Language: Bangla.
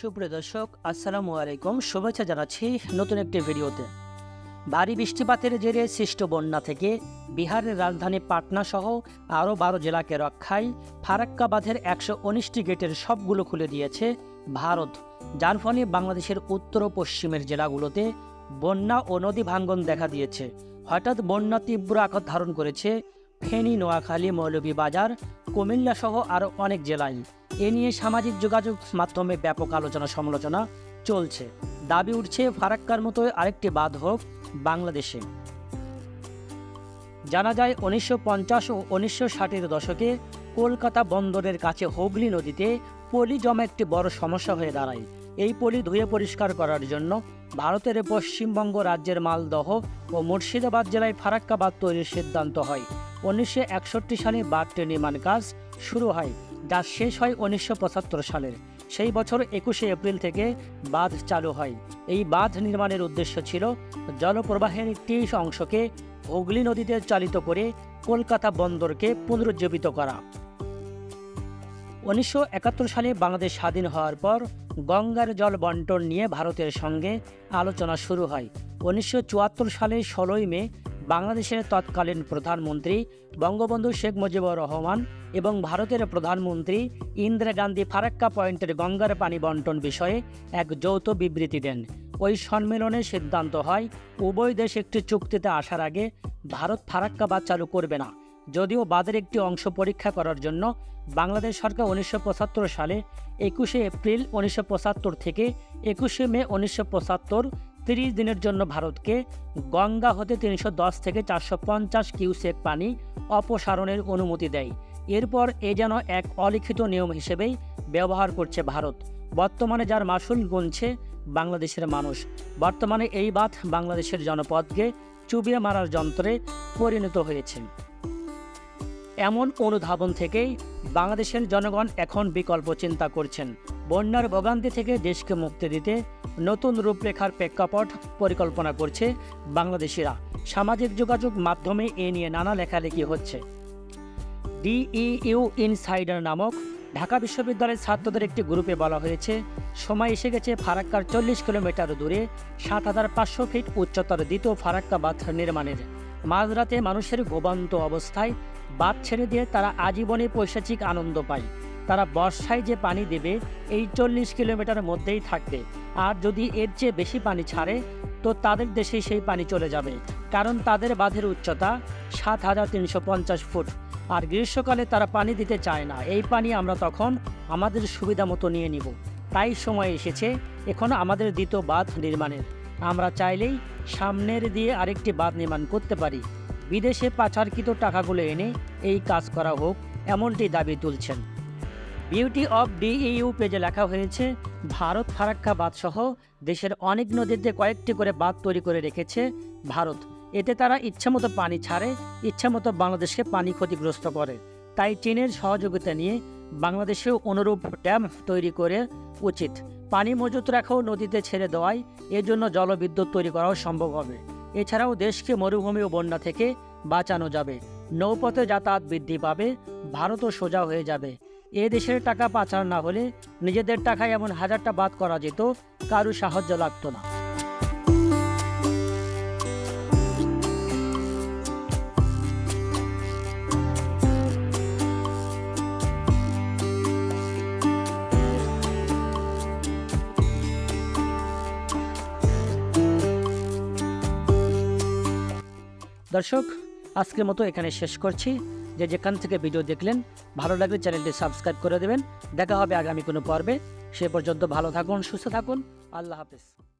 সুপ্রিয় দর্শক, আসসালামু আলাইকুম। শুভেচ্ছা জানাচ্ছি নতুন একটি ভিডিওতে। ভারী বৃষ্টিপাতের জেরে সৃষ্ট বন্যা থেকে বিহারের রাজধানী পাটনা সহ আরও বারো জেলাকে রক্ষায় ফারাক্কা বাঁধের একশো উনিশটি গেটের সবগুলো খুলে দিয়েছে ভারত, যার ফলে বাংলাদেশের উত্তর ও পশ্চিমের জেলাগুলোতে বন্যা ও নদী ভাঙ্গন দেখা দিয়েছে। হঠাৎ বন্যা তীব্র আকার ধারণ করেছে ফেনী, নোয়াখালী, মৌলভীবাজার কুমিল্লা সহ আরও অনেক জেলায়। এ নিয়ে সামাজিক যোগাযোগ মাধ্যমে ব্যাপক আলোচনা সমালোচনা চলছে। দাবি উঠছে, ফারাক্কার মতো আরেকটি বাঁধ হোক বাংলাদেশে। জানা যায়, উনিশশো পঞ্চাশ ও উনিশশো ষাটের দশকে কলকাতা বন্দরের কাছে হুগলি নদীতে পলি জমা একটি বড় সমস্যা হয়ে দাঁড়ায়। এই পলি ধুয়ে পরিষ্কার করার জন্য ভারতের পশ্চিমবঙ্গ রাজ্যের মালদহ ও মুর্শিদাবাদ জেলায় ফারাক্কা বাঁধ তৈরির সিদ্ধান্ত হয়। উনিশশো একষট্টি সালে বাঁধটি নির্মাণ কাজ শুরু হয়, যা শেষ হয় উনিশশো পঁচাত্তর সালের। সেই বছর একুশে এপ্রিল থেকে বাঁধ চালু হয়। এই বাঁধ নির্মাণের উদ্দেশ্য ছিল জলপ্রবাহের একটি অংশকে হুগলি নদীতে চালিত করে কলকাতা বন্দরকে পুনরুজ্জীবিত করা। উনিশশো একাত্তর সালে বাংলাদেশ স্বাধীন হওয়ার পর গঙ্গার জল বন্টন নিয়ে ভারতের সঙ্গে আলোচনা শুরু হয়। উনিশশো চুয়াত্তর সালে ষোলোই মে বাংলাদেশের তৎকালীন প্রধানমন্ত্রী বঙ্গবন্ধু শেখ মুজিবুর রহমান এবং ভারতের প্রধানমন্ত্রী ইন্দিরা গান্ধী ফারাক্কা পয়েন্টের গঙ্গার পানি বন্টন বিষয়ে এক যৌথ বিবৃতি দেন। ওই সম্মেলনে সিদ্ধান্ত হয়, উভয় দেশ একটি চুক্তিতে আসার আগে ভারত ফারাক্কা বাঁধ চালু করবে না। যদিও বাঁধের একটি অংশ পরীক্ষা করার জন্য বাংলাদেশ সরকার উনিশশো পঁচাত্তর সালে একুশে এপ্রিল উনিশশো পঁচাত্তর থেকে একুশে মে উনিশশো পঁচাত্তর তিরিশ দিনের জন্য ভারতকে গঙ্গা হতে তিনশো দশ থেকে চারশো পঞ্চাশ কিউসেক পানি অপসারণের অনুমতি দেয়। এরপর এ যেন এক অলিখিত নিয়ম হিসেবেই ব্যবহার করছে ভারত। বর্তমানে যার মাসুল গুনছে বাংলাদেশের মানুষ। বর্তমানে এই বাঁধ বাংলাদেশের জনপদকে চুবিয়ে মারার যন্ত্রে পরিণত হয়েছে। এমন অনুধাবন থেকেই বাংলাদেশের জনগণ এখন বিকল্প চিন্তা করছেন। বন্যার ভোগান্তি থেকে দেশকে মুক্তি দিতে নতুন রূপরেখার প্রেক্ষাপট পরিকল্পনা করছে বাংলাদেশিরা। সামাজিক যোগাযোগ মাধ্যমে এ নিয়ে নানা লেখালেখি হচ্ছে। ডিইইউ ইনসাইডার নামক ঢাকা বিশ্ববিদ্যালয়ের ছাত্রদের একটি গ্রুপে বলা হয়েছে, সময় এসে গেছে ফারাক্কার চল্লিশ কিলোমিটার দূরে সাত হাজার পাঁচশো ফিট উচ্চতার দ্বিতীয় ফারাক্কা বাঁধ নির্মাণের। মাঝরাতে মানুষের গোবান্ত অবস্থায় বাঁধ ছেড়ে দিয়ে তারা আজীবনে পৈশাচিক আনন্দ পায়। তারা বর্ষায় যে পানি দেবে, এই চল্লিশ কিলোমিটার মধ্যেই থাকবে। আর যদি এর চেয়ে বেশি পানি ছাড়ে, তো তাদের দেশেই সেই পানি চলে যাবে। কারণ তাদের বাঁধের উচ্চতা সাত হাজার তিনশো পঞ্চাশ ফুট। আর গ্রীষ্মকালে তারা পানি দিতে চায় না। এই পানি আমরা তখন আমাদের সুবিধা মতো নিয়ে নিব। তাই সময় এসেছে, এখন আমাদের দ্বিতীয় বাঁধ নির্মাণের। আমরা চাইলেই সামনের দিয়ে আরেকটি বাঁধ নির্মাণ করতে পারি। বিদেশে পাচারকৃত টাকাগুলো এনে এই কাজ করা হোক, এমনটি দাবি তুলছেন। বিউটি অব ডিইউ পেজে লেখা হয়েছে, ভারত ফারাক্কা বাঁধসহ দেশের অনেক নদীতে কয়েকটি করে বাঁধ তৈরি করে রেখেছে ভারত। এতে তারা ইচ্ছামতো পানি ছাড়ে, ইচ্ছামতো বাংলাদেশকে পানি ক্ষতিগ্রস্ত করে। তাই চীনের সহযোগিতা নিয়ে বাংলাদেশেও অনুরূপ ড্যাম তৈরি করে উচিত। পানি মজুত রাখাও নদীতে ছেড়ে দেওয়ায় এর জন্য জলবিদ্যুৎ তৈরি করাও সম্ভব হবে। এছাড়াও দেশকে মরুভূমি ও বন্যা থেকে বাঁচানো যাবে। নৌপথে যাতায়াত বৃদ্ধি পাবে, ভারতও সোজা হয়ে যাবে। এ দেশের টাকা পাচার না হলে নিজেদের টাকায় এমন হাজারটা বাদ করা যেত, কারু সাহায্য লাগতো না। দর্শক, আজকের মতো এখানে শেষ করছি। যে যেখান থেকে ভিডিও দেখলেন, ভালো লাগলে চ্যানেলটি সাবস্ক্রাইব করে দেবেন। দেখা হবে আগামী কোনো পর্বে। সে পর্যন্ত ভালো থাকুন, সুস্থ থাকুন। আল্লাহ হাফিজ।